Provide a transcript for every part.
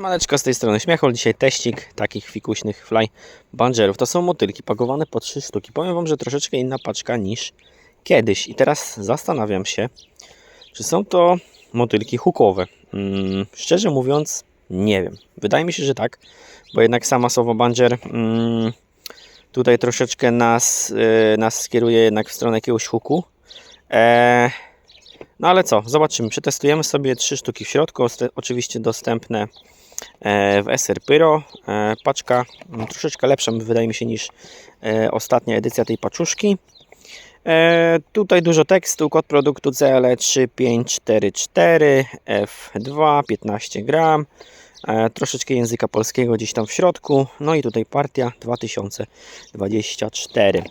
Siemaneczko, z tej strony Śmiechol. Dzisiaj teścik takich fikuśnych fly bangerów. To są motylki pakowane po 3 sztuki. Powiem Wam, że troszeczkę inna paczka niż kiedyś. I teraz zastanawiam się, czy są to motylki hukowe. Mm, szczerze mówiąc, nie wiem. Wydaje mi się, że tak, bo jednak sama Sowo Banger mm, tutaj troszeczkę nas, y, nas skieruje jednak w stronę jakiegoś huku. Eee, no ale co, zobaczymy. Przetestujemy sobie trzy sztuki w środku. Oczywiście dostępne w SR Pyro. E, Paczka mm, troszeczkę lepsza wydaje mi się niż e, ostatnia edycja tej paczuszki. E, Tutaj dużo tekstu, kod produktu CL 3544 F2 15 gram. E, Troszeczkę języka polskiego gdzieś tam w środku. No i tutaj partia 2024.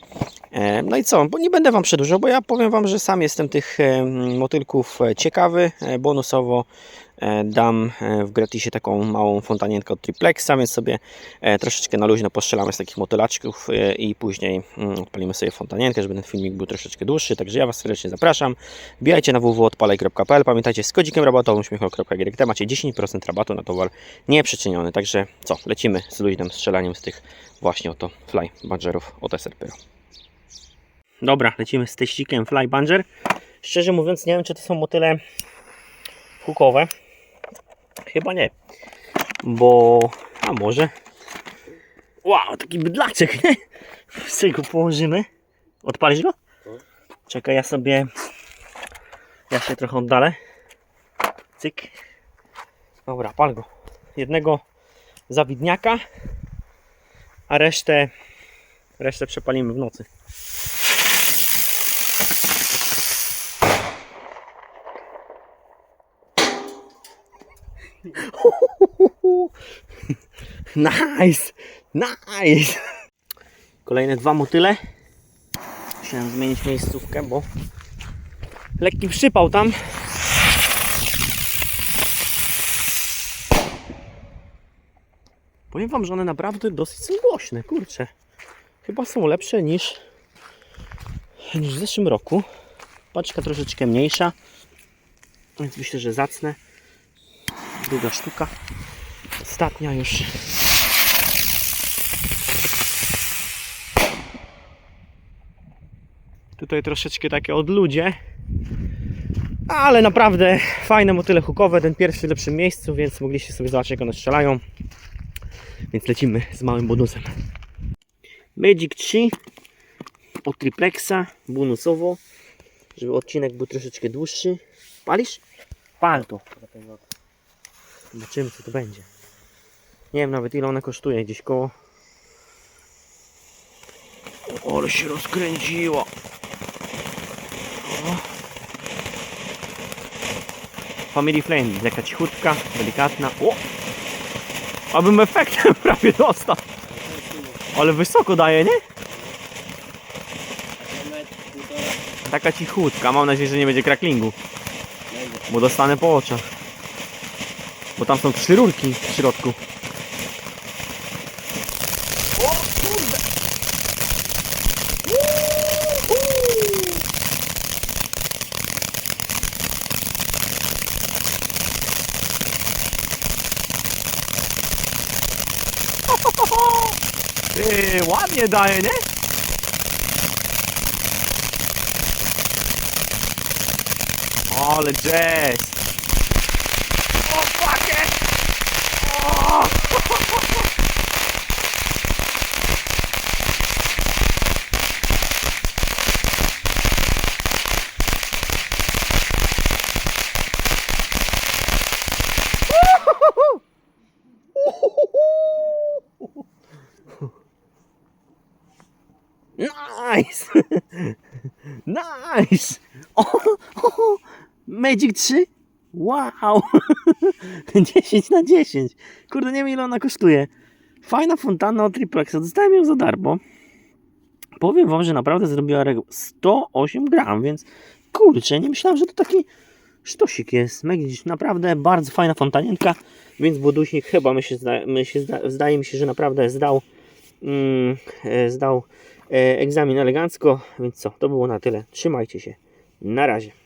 E, No i co, bo nie będę Wam przedłużał, bo ja powiem Wam, że sam jestem tych e, motylków e, ciekawy. E, Bonusowo e, dam e, w gratisie taką małą fontanienkę od Triplexa, więc sobie e, troszeczkę na luźno postrzelamy z takich motylaczków e, i później mm, odpalimy sobie fontanienkę, żeby ten filmik był troszeczkę dłuższy. Także ja Was serdecznie zapraszam. Wbijajcie na www.odpalej.pl. Pamiętajcie, z kodzikiem rabatowym śmiechol.grt macie 10% rabatu na towar nieprzyczyniony. Także co, lecimy z luźnym strzelaniem z tych właśnie oto fly badgerów od SR Pyro. Dobra, lecimy z teścikiem Fly Banger. Szczerze mówiąc, nie wiem, czy to są motyle hukowe. Chyba nie. Bo, a może. Wow, taki bydlaczek, nie? Co go położymy? Odpalisz go? Czekaj, ja sobie. Ja się trochę oddalę. Cyk. Dobra, pal go. Jednego zawidniaka, a resztę. Resztę przepalimy w nocy. Nice! Nice! Kolejne dwa motyle. Musiałem zmienić miejscówkę, bo lekki przypał tam. Powiem wam, że one naprawdę dosyć są głośne, kurczę. Chyba są lepsze niż, niż w zeszłym roku. Paczka troszeczkę mniejsza, więc myślę, że zacne. Druga sztuka. Ostatnia już. Tutaj troszeczkę takie odludzie. Ale naprawdę fajne motyle hukowe. Ten pierwszy w lepszym miejscu, więc mogliście sobie zobaczyć jak one strzelają. Więc lecimy z małym bonusem. Magic 3 od triplexa bonusowo, żeby odcinek był troszeczkę dłuższy. Palisz? Pal to. Zobaczymy co to będzie. Nie wiem nawet ile ona kosztuje, gdzieś koło... O, ale się rozkręciła. Family friendly, taka cichutka, delikatna. O! Abym efektem prawie dostał. Ale wysoko daje, nie? Taka cichutka, mam nadzieję, że nie będzie kraklingu. Bo dostanę po oczach. Bo tam są trzy rurki w środku. O kurde! Ty, ładnie daje, nie? Ale jazz! O, fuck it! Nice! Nice! O, o, Magic 3? Wow! 10 na 10. Kurde, nie wiem ile ona kosztuje. Fajna fontanna od Triplexa. Dostałem ją za darmo. Powiem wam, że naprawdę zrobiła reg- 108 gram, więc kurczę, nie myślałem, że to taki sztosik jest. Magic, naprawdę bardzo fajna fontanienka, więc buduśnik chyba mi się, zda, mi się zda, zdaje mi się, że naprawdę zdał mm, e, zdał e, egzamin elegancko, więc co, to było na tyle. Trzymajcie się. Na razie.